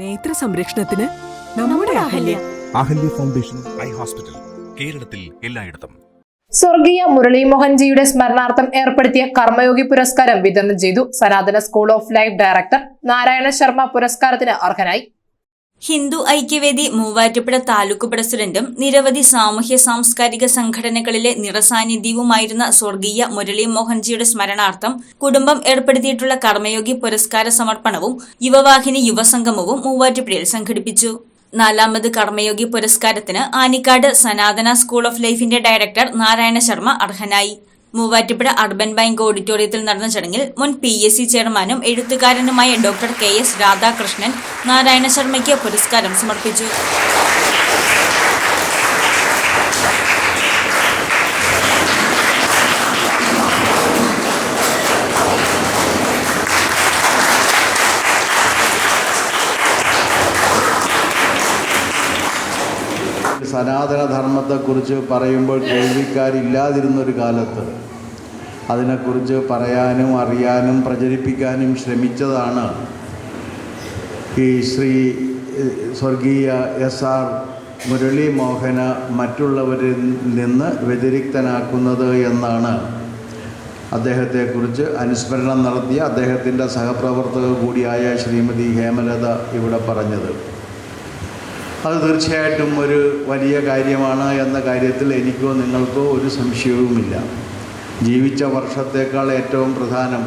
നേത്ര സംരക്ഷണത്തിന് നമ്മുടെ Ahalya. Ahalya Foundation Eye Hospital കേരളത്തിൽ എല്ലായിടത്തും. സ്വർഗീയ മുരളി മോഹൻജിയുടെ സ്മരണാർത്ഥം ഏർപ്പെടുത്തിയ കർമ്മയോഗി പുരസ്കാരം വിതരണം ചെയ്തു Sanatana School of Life director Narayana Sharma പുരസ്കാരത്തിന് അർഹനായി. ഹിന്ദു ഐക്യവേദി മൂവാറ്റുപുഴ താലൂക്ക് പ്രസിഡന്റും നിരവധി സാമൂഹ്യ സാംസ്കാരിക സംഘടനകളിലെ നിറസാന്നിധ്യവുമായിരുന്ന സ്വർഗീയ മുരളി മോഹൻജിയുടെ സ്മരണാർത്ഥം കുടുംബം ഏർപ്പെടുത്തിയിട്ടുള്ള കർമ്മയോഗി പുരസ്കാര സമർപ്പണവും യുവവാഹിനി യുവസംഗമവും മൂവാറ്റുപുഴയിൽ സംഘടിപ്പിച്ചു. നാലാമത് കർമ്മയോഗി പുരസ്കാരത്തിന് ആനിക്കാട് സനാതന സ്കൂൾ ഓഫ് ലൈഫിന്റെ ഡയറക്ടർ നാരായണ ശർമ്മ അർഹനായി. മൂവാറ്റുപുഴ അർബൻ ബാങ്ക് ഓഡിറ്റോറിയത്തിൽ നടന്ന ചടങ്ങിൽ മുൻ പി എസ് സി ചെയർമാനും എഴുത്തുകാരനുമായ doctor K S Radhakrishnan Narayana ശർമ്മയ്ക്ക് പുരസ്കാരം സമർപ്പിച്ചു. സനാതനധർമ്മത്തെക്കുറിച്ച് പറയുമ്പോൾ കേൾവിക്കാരില്ലാതിരുന്നൊരു കാലത്ത് അതിനെക്കുറിച്ച് പറയാനും അറിയാനും പ്രചരിപ്പിക്കാനും ശ്രമിച്ചതാണ് ഈ ശ്രീ സ്വർഗീയ എസ് ആർ മുരളി മോഹന മറ്റുള്ളവരിൽ നിന്ന് വ്യതിരിക്തനാക്കുന്നത് എന്നാണ് അദ്ദേഹത്തെക്കുറിച്ച് അനുസ്മരണം നടത്തിയ അദ്ദേഹത്തിന്റെ സഹപ്രവർത്തക കൂടിയായ ശ്രീമതി ഹേമലത ഇവിടെ പറഞ്ഞത്. അത് തീർച്ചയായിട്ടും ഒരു വലിയ കാര്യമാണ് എന്ന കാര്യത്തിൽ എനിക്കോ നിങ്ങൾക്കോ ഒരു സംശയവുമില്ല. ജീവിച്ച വർഷത്തേക്കാൾ ഏറ്റവും പ്രധാനം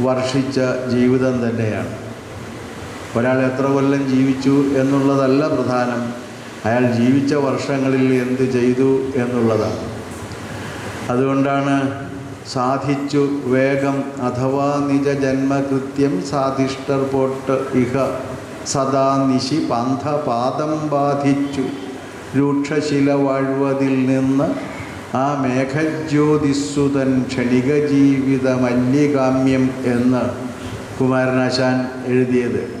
വർഷിച്ച ജീവിതം തന്നെയാണ്. ഒരാൾ എത്ര കൊല്ലം ജീവിച്ചു എന്നുള്ളതല്ല പ്രധാനം അയാൾ ജീവിച്ച വർഷങ്ങളിൽ എന്ത് ചെയ്തു എന്നുള്ളതാണ്. അതുകൊണ്ടാണ് സാധിച്ചു വേഗം അഥവാ നിജ ജന്മകൃത്യം സാധിഷ്ടർ പോട്ട് ഇഹ സദാ നിശി പന്ഥപാദം ബാധിച്ചു. രൂക്ഷശില വാഴ്വതിൽ നിന്ന് ആ മേഘജ്യോതിസ്സുതൻ ക്ഷണിക ജീവിത മല്ലികാമ്യം എന്ന് കുമാരനാശാൻ എഴുതിയത്.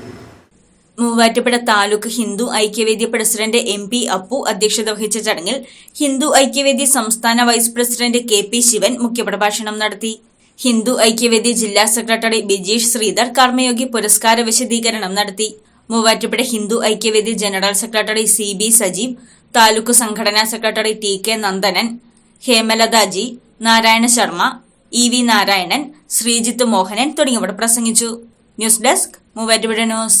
Muvattupuzha taluk Hindu Aikyavedi president M P Appu അധ്യക്ഷത വഹിച്ച ചടങ്ങിൽ ഹിന്ദു ഐക്യവേദി സംസ്ഥാന vice president K P Sivan മുഖ്യപ്രഭാഷണം നടത്തി. ഹിന്ദു ഐക്യവേദി ജില്ലാ സെക്രട്ടറി ബിജീഷ് ശ്രീധർ കർമ്മയോഗി പുരസ്കാര വിശദീകരണം നടത്തി. Muvattupuzha Hindu Aikyavedi general secretary C B Sajeev taluk സംഘടനാ secretary T K Nandanan Hemalathaji Narayana Sharma E V Narayanan Sreejith Mohanan തുടങ്ങിയവർ പ്രസംഗിച്ചു. News desk Muvattupuzha news.